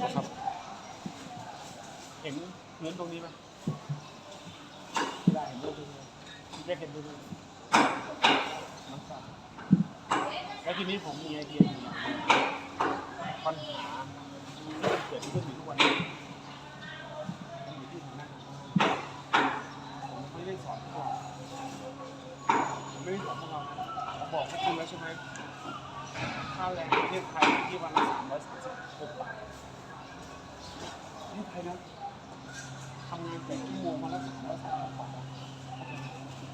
ครับ เห็นเนื้อตรงนี้ไหมได้เห็นตรงนี้เรียกเห็นตรงนี้มันสั่นแล้วทีนี้ผมมีไอเดียอยู่อย่างหนึ่งปัญหาที่มันเกิดขึ้นอยู่ทุกวันนี้มันอยู่ที่ทางหน้าผมไม่ได้สอนพวกเราผมไม่ได้สอนพวกเราผมบอกให้คุณแล้วใช่ไหมค่าแรงประเทศไทยที่วันละสามร้อยสามสิบหกบาท เทศไทยนะทำงานแต่ชั่วโมงวันละสามร้อยสามสิบบาท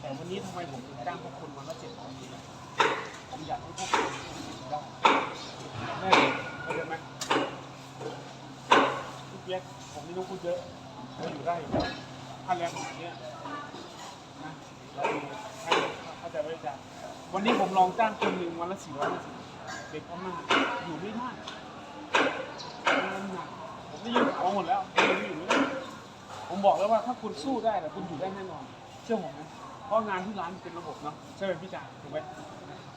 แต่วันนี้ทำไมผมถึงจ้างพวกคุณวันละเจ็ดร้อยผมอยากให้พวกคุณได้ได้เข้าใจไหมพี่เปียกผมไม่ต้องพูดเยอะเราอยู่ได้อยู่แล้วค่าแรงของเนี้ยนะเราดูให้เข้าใจไว้จ้ะวันนี้ผมลองจ้างคนหนึ่งวันละสี่ร้อยสิเด็กพม่าอยู่ไม่ได้มันหนักผมได้ยินเอา หมดแล้วผมอยู่ไม่ได้ผมบอกแล้วว่าถ้าคุณสู้ได้แต่คุณอยู่ได้แน่นอน เชื่อผมนะเพราะงานที่ร้านเป็นระบบเนาะใช่ไหมพี่จ๋าถูกไหม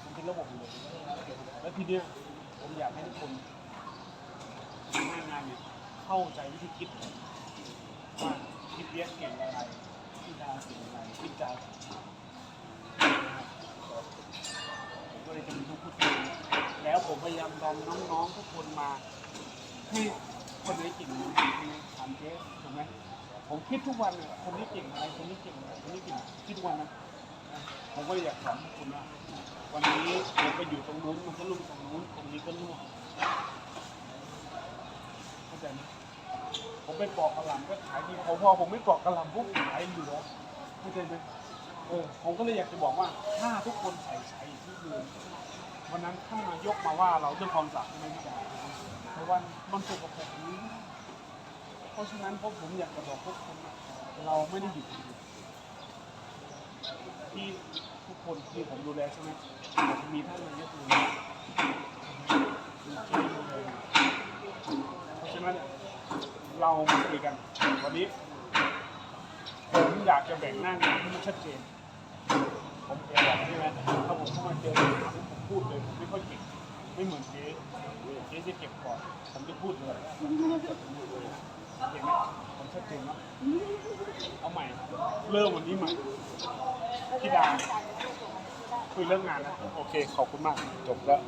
มันเป็นระบบอยู่เลยแล้วทีเนี้ยผมอยากให้ทุกคนหน้างานเนี่ยเข้าใจวิธีคิดว่าพี่เปียกเก่งอะไรพี่ดาเก่งอะไรพี่จ๋าผมก็เลยจะมีทุกคุยแล้วผมพยายามดันน้องๆทุกคนมาให้ามเจ๊ถูกไหมผมคิดทุกวันเลยคนนี้เก่งอะไรคนนี้เก่งอะไรคนนี้เก่งคิดทุกวันนะผมก็เลยอยากสอนทุกคนว่าวันนี้ผมไปอยู่ตรงนู้นมันก็ลุ่มตรงนู้นตรงนี้ก็ลุ่มเข้าใจไหมผมไปปอกกระหล่ำก็ขายดีพอพอผมไม่ปอกกระหล่ำปุ๊บขายเหลือเข้าใจไหมเออผมก็เลยอยากจะบอกว่าถ้าทุกคนใส่ใจที่เดินวันนั้นท่านนายกมาว่าเราเรื่องความสะอาดใช่ไหมพี่จ๋าเพราะว่ามันถูกกับนี้ ราะฉะนั้นพวกผมอยากจะบอกพวกคุณว่าเราไม่ได้อยู่คนเดียวที่ทุกคนที่ผมดูแลใช่ไหมผมมีท่านนายกดูแลมีเจ๊ดูแลเพราะฉะนั้นเรามาคุยกันวันนี้ผมอยากจะแบ่งหน้างานให้มันชัดเจน ผมเคยบอกใช่ไหมถ้าผมเข้ามาเจอปัญหาผมผมพูดเลยผมไม่ค่อยเก่งไม่เหมือนเจ๊เจ๊จะเก็บก่อนผมจะพูดเลย เจนเนาะเอาใหม่ เริ่มวันนี้ใหม่พี่ดาคุยเรื่องงานนะ โอเค ขอบคุณมาก จบแล้ว